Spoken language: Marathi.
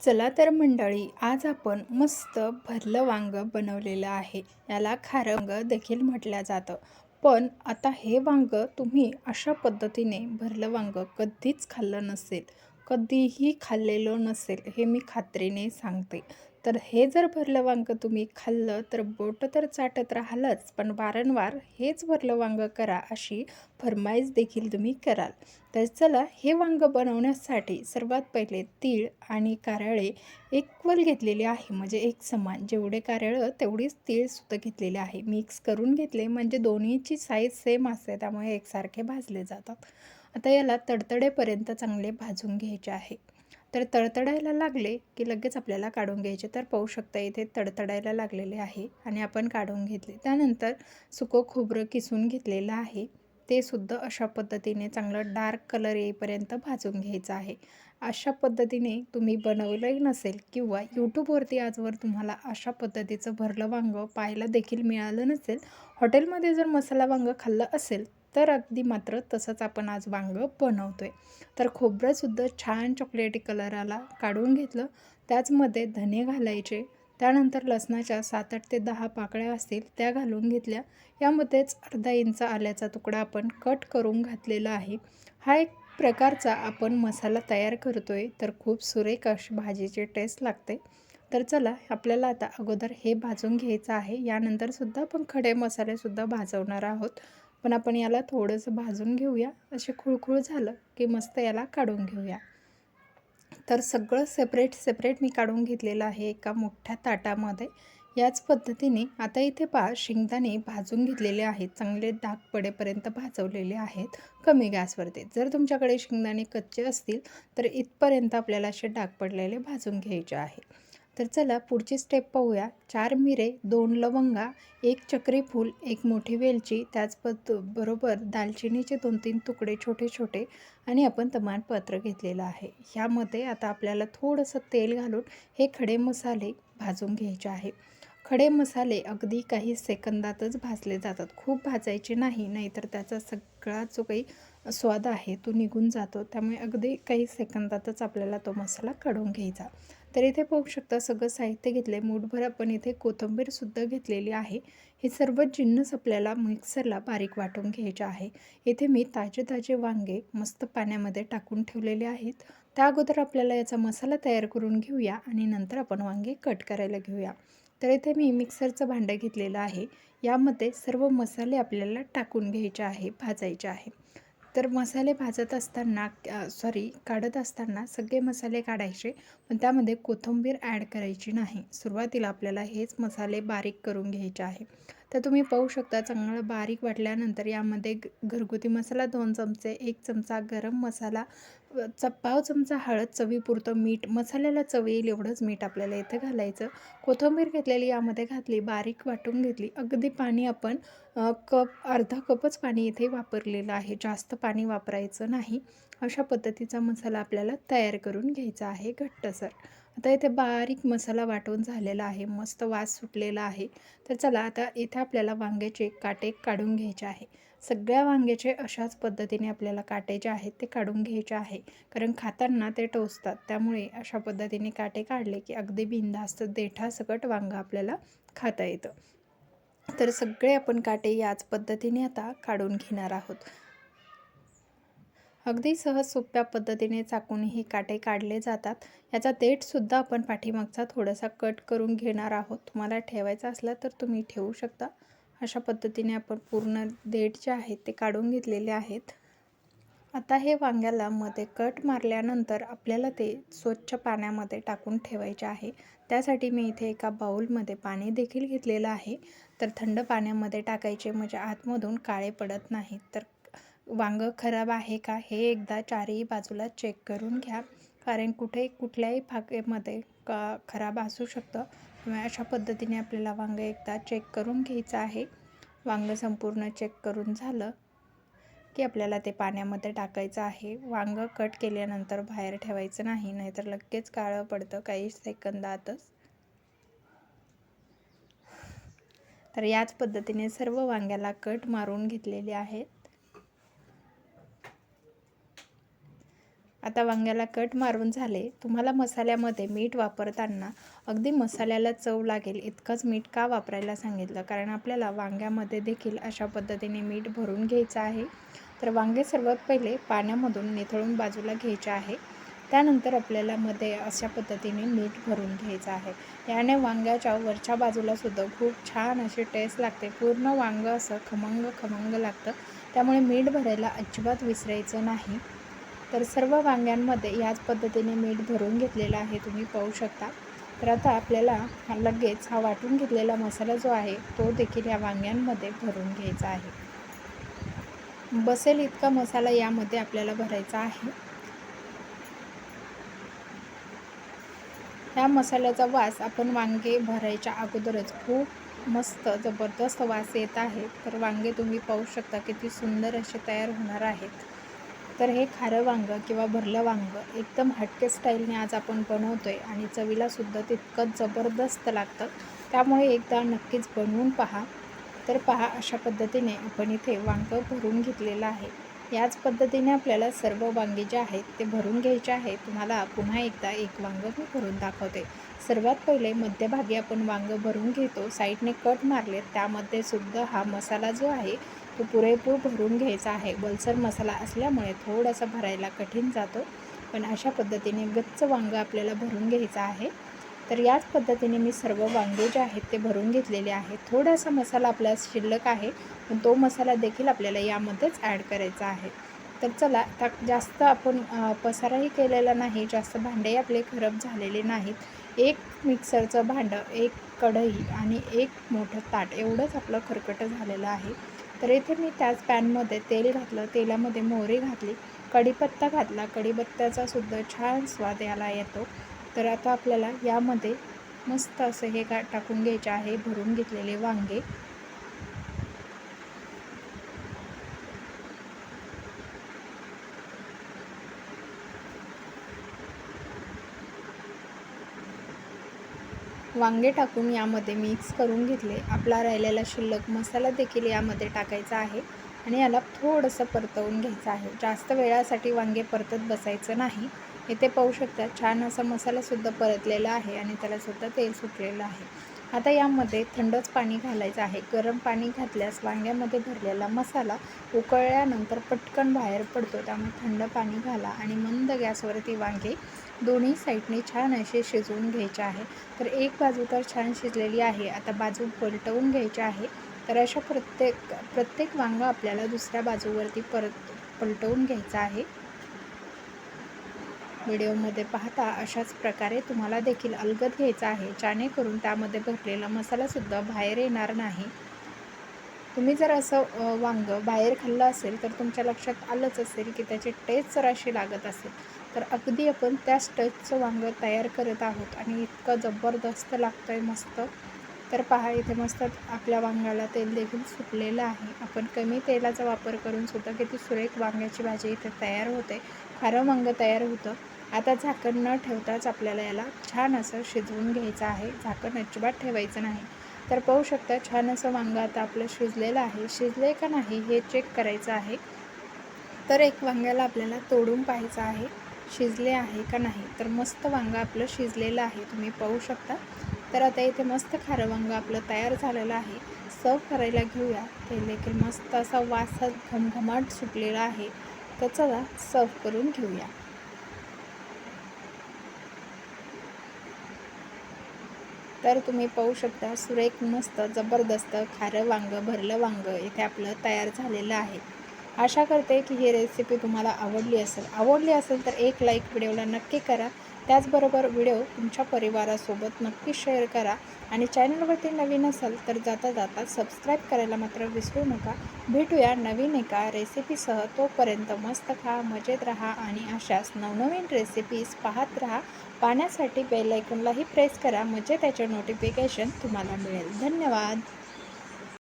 चला तर मंडळी आज आपण मस्त भरलं वांगं बनवलेलं आहे. याला खारं देखील म्हटलं जातं. पण आता हे वांगं तुम्ही अशा पद्धतीने भरलं वांगं कधीच खाल्लं नसेल कधीही खाल्लेलं नसेल हे मी खात्रीने सांगते. तर हे जर भरलं वांगं तुम्ही खाल्लं तर बोटं तर चाटत राहालच पण वारंवार हेच भरलं वांगं करा अशी फरमाईश देखील तुम्ही कराल. तर चला हे वांगं बनवण्यासाठी सर्वात पहिले तीळ आणि कारळे इक्वल घेतलेले आहे म्हणजे एक समान. जेवढे कारळं तेवढीच तीळसुद्धा घेतलेले आहे. मिक्स करून घेतले म्हणजे दोन्हीची साईज सेम असते त्यामुळे एकसारखे भाजले जातात. आता याला तडतडेपर्यंत चांगले भाजून घ्यायचे आहे. तर तडतडायला लागले की लगेच आपल्याला काढून घ्यायचे. तर पाहू शकता इथे तडतडायला लागलेले आहे आणि आपण काढून घेतले. त्यानंतर सुकं खोबरं किसून घेतलेलं आहे. ते सुद्धा अशा पद्धतीने चांगलं डार्क कलर येईपर्यंत भाजून घ्यायचं आहे. अशा पद्धतीने तुम्ही बनवलंही नसेल किंवा यूट्यूबवरती आजवर तुम्हाला अशा पद्धतीचं भरलं वांगं पाहायला देखील मिळालं नसेल हॉटेलमध्ये जर मसाला वांगं खाल्लं असेल तर अगदी मात्र तसंच आपण आज वांगं बनवतो आहे तर खोबरंसुद्धा छान चॉकलेटी कलराला काढून घेतलं. त्याचमध्ये धने घालायचे. त्यानंतर लसणाच्या सात आठ ते दहा पाकळ्या असतील त्या घालून घेतल्या. यामध्येच अर्धा इंच आल्याचा तुकडा आपण कट करून घातलेला आहे. हा एक प्रकारचा आपण मसाला तयार करतो आहे तर खूप सुरेख अशी भाजीची टेस्ट लागते. तर चला आपल्याला आता अगोदर हे भाजून घ्यायचं आहे. यानंतरसुद्धा आपण खडे मसालेसुद्धा भाजवणार आहोत. पण आपण याला थोडंसं भाजून घेऊया. असे खुळखुळ झालं की मस्त याला काढून घेऊया. तर सगळं सेपरेट सेपरेट मी काढून घेतलेलं आहे एका मोठ्या ताटामध्ये. याच पद्धतीने आता इथे पहा शेंगदाणे भाजून घेतलेले आहेत. चांगले डाग पडेपर्यंत भाजवलेले आहेत. कमी गॅसवरती. जर तुमच्याकडे शेंगदाणे कच्चे असतील तर इथपर्यंत आपल्याला असे डाग पडलेले भाजून घ्यायचे आहे. तर चला पुढची स्टेप पाहूया. चार मिरे दोन लवंगा एक चक्री फूल एक मोठी वेलची त्याच पद्ध बरोबर दालचिनीचे दोन तीन तुकडे छोटे छोटे आणि आपण तमानपत्र घेतलेलं आहे. ह्यामध्ये आता आपल्याला थोडंसं तेल घालून हे खडे मसाले भाजून घ्यायचे आहे. खडे मसाले अगदी काही सेकंदातच भाजले जातात. खूप भाजायचे नाही नाहीतर त्याचा सगळा जो काही स्वाद आहे तो निघून जातो. त्यामुळे अगदी काही सेकंदातच आपल्याला तो मसाला काढून घ्यायचा. तर इथे पाहू शकता सगळं साहित्य घेतलं आहे मूठभर आपण इथे कोथिंबीरसुद्धा घेतलेली आहे. हे सर्व जिन्नस आपल्याला मिक्सरला बारीक वाटून घ्यायचे आहे. इथे मी ताजे ताजे वांगे मस्त पाण्यामध्ये टाकून ठेवलेले आहेत. त्या अगोदर आपल्याला याचा मसाला तयार करून घेऊया आणि नंतर आपण वांगे कट करायला घेऊया. तर इथे मी मिक्सरचं भांडं घेतलेलं आहे. यामध्ये सर्व मसाले आपल्याला टाकून घ्यायचे आहे भाजायचे आहे. तर मसाले भाजत असताना सॉरी काढत असताना सगळे मसाले काढायचे पण त्यामध्ये कोथिंबीर ॲड करायची नाही. सुरुवातीला आपल्याला हेच मसाले बारीक करून घ्यायचे आहे. तर तुम्ही पाहू शकता चांगलं बारीक वाटल्यानंतर यामध्ये घरगुती मसाला दोन चमचे एक चमचा गरम मसाला च पाव चमचा हळद चवीपुरतं मीठ मसाल्याला चव येईल एवढंच मीठ आपल्याला इथं घालायचं. कोथिंबीर घेतलेली यामध्ये घातली बारीक वाटून घेतली. अगदी पाणी आपण कप अर्धा कपच पाणी इथे वापरलेलं आहे. जास्त पाणी वापरायचं नाही. अशा पद्धतीचा मसाला आपल्याला तयार करून घ्यायचा आहे घट्टसर. आता इथे बारीक मसाला वाटून झालेला आहे. मस्त वास सुटलेला आहे. तर चला आता इथे आपल्याला वांग्याचे काटे काढून घ्यायचे आहे. सगळ्या वांग्याचे अशाच पद्धतीने आपल्याला काटे जे आहेत ते काढून घ्यायचे आहे. कारण खाताना ते टोचतात. त्यामुळे अशा पद्धतीने काटे काढले की अगदी बिंदास्त देठासकट वांगं आपल्याला खाता येतं. तर सगळे आपण काटे याच पद्धतीने आता काढून घेणार आहोत. अगदी सहज सोप्या पद्धतीने चाकूनही काटे काढले जातात. याचा देठसुद्धा आपण पाठीमागचा थोडासा कट करून घेणार आहोत. तुम्हाला ठेवायचा असला तर तुम्ही ठेवू शकता. अशा पद्धतीने आपण पूर्ण देठ जे आहेत ते काढून घेतलेले आहेत. आता हे वांग्याला मध्ये कट मारल्यानंतर आपल्याला ते स्वच्छ पाण्यामध्ये टाकून ठेवायचे आहे. त्यासाठी मी इथे एका बाऊलमध्ये पाणी देखील घेतलेलं आहे. तर थंड पाण्यामध्ये टाकायचे म्हणजे आतमधून काळे पडत नाहीत. तर वांगं खराब आहे का हे एकदा चारही बाजूला चेक करून घ्या. कारण कुठे कुठल्याही भागेमध्ये का खराब असू शकतं. त्यामुळे अशा पद्धतीने आपल्याला वांगं एकदा चेक करून घ्यायचं आहे. वांगं संपूर्ण चेक करून झालं की आपल्याला ते पाण्यामध्ये टाकायचं आहे. वांगं कट केल्यानंतर बाहेर ठेवायचं नाही नाहीतर लगेच काळं पडतं काही सेकंदातच. तर याच पद्धतीने सर्व वांग्याला कट मारून घेतलेले आहेत. आता वांग्याला कट मारून झाले. तुम्हाला मसाल्यामध्ये मीठ वापरताना अगदी मसाल्याला चव लागेल इतकंच मीठ का वापरायला सांगितलं? कारण आपल्याला वांग्यामध्ये देखील अशा पद्धतीने मीठ भरून घ्यायचं आहे. तर वांगे सर्वात पहिले पाण्यामधून निथळून बाजूला घ्यायचे आहे. त्यानंतर आपल्याला मध्ये अशा पद्धतीने मीठ भरून घ्यायचं आहे. याने वांग्याच्या वरच्या बाजूला सुद्धा खूप छान अशी टेस्ट लागते. पूर्ण वांगं असं खमंग खमंग लागतं. त्यामुळे मीठ भरायला अजिबात विसरायचं नाही. तर सर्व वांग्यांमध्ये याच पद्धतीने मीठ भरून घेतलेलं आहे तुम्ही पाहू शकता. तर आता आपल्याला लगेच हा वाटून घेतलेला मसाला जो आहे तो देखील या वांग्यांमध्ये भरून घ्यायचा आहे. बसेल इतका मसाला यामध्ये आपल्याला भरायचा आहे. ह्या मसाल्याचा वास आपण वांगे भरायच्या अगोदरच खूप मस्त जबरदस्त वास येत आहे. तर वांगे तुम्ही पाहू शकता किती सुंदर असे तयार होणार आहेत. तर हे खारं वांगं किंवा भरलं वांगं एकदम हटके स्टाईलने आज आपण बनवतो आहे आणि चवीलासुद्धा तितकं जबरदस्त लागतं. त्यामुळे एकदा नक्कीच बनवून पहा. तर पहा अशा पद्धतीने आपण इथे वांगं भरून घेतलेलं आहे. याच पद्धतीने आपल्याला सर्व वांगे जे आहेत ते भरून घ्यायचे आहे. तुम्हाला पुन्हा एकदा एक वांगं मी भरून दाखवते. सर्वात पहिले मध्यभागी आपण वांगं भरून घेतो. साईडने कट मारले त्यामध्ये सुद्धा हा मसाला जो आहे तो पुरेपूर भरून घ्यायचा आहे. बलसर मसाला असल्यामुळे थोडासा भरायला कठीण जातो. पण अशा पद्धतीने गच्च वांगं आपल्याला भरून घ्यायचं आहे. तर याच पद्धतीने मी सर्व वांगे जे आहेत ते भरून घेतलेले आहेत थोडासा मसाला आपला शिल्लक आहे पण तो मसाला देखील आपल्याला यामध्येच ॲड करायचा आहे. तर चला आता जास्त आपण पसाराही केलेला नाही जास्त भांडेही आपले खराब झालेले नाहीत. एक मिक्सरचं भांडं एक कढई आणि एक मोठं ताट एवढंच आपलं खरकटं झालेलं आहे. तर इथे मी त्याच पॅनमध्ये तेल घातलं. तेलामध्ये मोहरी घातली. कढीपत्ता घातला. कढीपत्त्याचा सुद्धा छान स्वाद याला येतो. तर आता आपल्याला यामध्ये मस्त असं हे का टाकून घ्यायचे आहे. भरून घेतलेले वांगे. वांगे टाकून यामध्ये मिक्स करून घेतले. आपला राहिलेला शिल्लक मसाला देखील यामध्ये टाकायचा आहे आणि याला थोडंसं परतवून घ्यायचं आहे. जास्त वेळासाठी वांगे परतत बसायचं नाही. इथे पाहू शकता छान असा मसालासुद्धा परतलेला आहे आणि त्यालासुद्धा तेल सुटलेलं आहे. आता यामध्ये थंडच पाणी घालायचं आहे. गरम पाणी घातल्यास वांग्यामध्ये भरलेला मसाला उकळल्यानंतर पटकन बाहेर पडतो. त्यामुळे थंड पाणी घाला आणि मंद गॅसवरती वांगे दोन्ही साईडने छान असे शिजवून घ्यायचे आहे. तर एक बाजू तर छान शिजलेली आहे आता बाजू पलटवून घ्यायची आहे. तर अशा प्रत्येक प्रत्येक वांगं आपल्याला दुसऱ्या बाजूवरती परत पलटवून घ्यायचं आहे. व्हिडिओमध्ये पाहता अशाच प्रकारे तुम्हाला देखील अलगद घ्यायचा आहे जेणेकरून त्यामध्ये भरलेला मसालासुद्धा बाहेर येणार नाही. तुम्ही जर असं वांगं बाहेर खाल्लं असेल तर तुमच्या लक्षात आलंच असेल की त्याची टेस्ट जर अशी लागत असेल. तर अगदी आपण त्याच टचचं वांगं तयार करत आहोत आणि इतकं जबरदस्त लागतं आहे मस्त. तर पहा इथे मस्त आपल्या वांग्याला तेल देखील सुटलेलं आहे. आपण कमी तेलाचा वापर करून सुद्धा किती सुरेख वांग्याची भाजी इथे तयार होते. खारं वांग तयार होतं. आता झाकण न ठेवताच आपल्याला याला छान असं शिजवून घ्यायचं आहे. झाकण अजिबात ठेवायचं नाही. तर पाहू शकता छान असं वांगं आता आपलं शिजलेलं आहे. शिजले का नाही हे चेक करायचं आहे. तर एक वांग्याला आपल्याला तोडून पाहायचं आहे. शिजले आहे का नाही? तर मस्त वांगं आपलं शिजलेलं आहे तुम्ही पाहू शकता. तर आता इथे मस्त खारं वांगं आपलं तयार झालेलं आहे. सर्व करायला घेऊया. ते देखील मस्त असा वास घमघमाट सुटलेला आहे. तर चला सर्व करून घेऊया. तर तुम्ही पाहू शकता सुरेख मस्त जबरदस्त खारं वांगं भरलं वांगं इथे आपलं तयार झालेलं आहे. आशा करते की ही रेसिपी तुम्हाला आवडली असेल. आवडली असेल तर एक लाईक व्हिडिओला नक्की करा. त्याचबरोबर व्हिडिओ तुमच्या परिवारासोबत नक्की शेअर करा. आणि चॅनलवरती नवीन असाल तर जाता जाता सबस्क्राईब करायला मात्र विसरू नका. भेटूया नवीन एका रेसिपीसह तोपर्यंत मस्त खा मजेत राहा आणि अशाच नवनवीन रेसिपीज पाहत राहा. पाहण्यासाठी बेलायकॉनलाही प्रेस करा. म्हणजे त्याचे नोटिफिकेशन तुम्हाला मिळेल. धन्यवाद.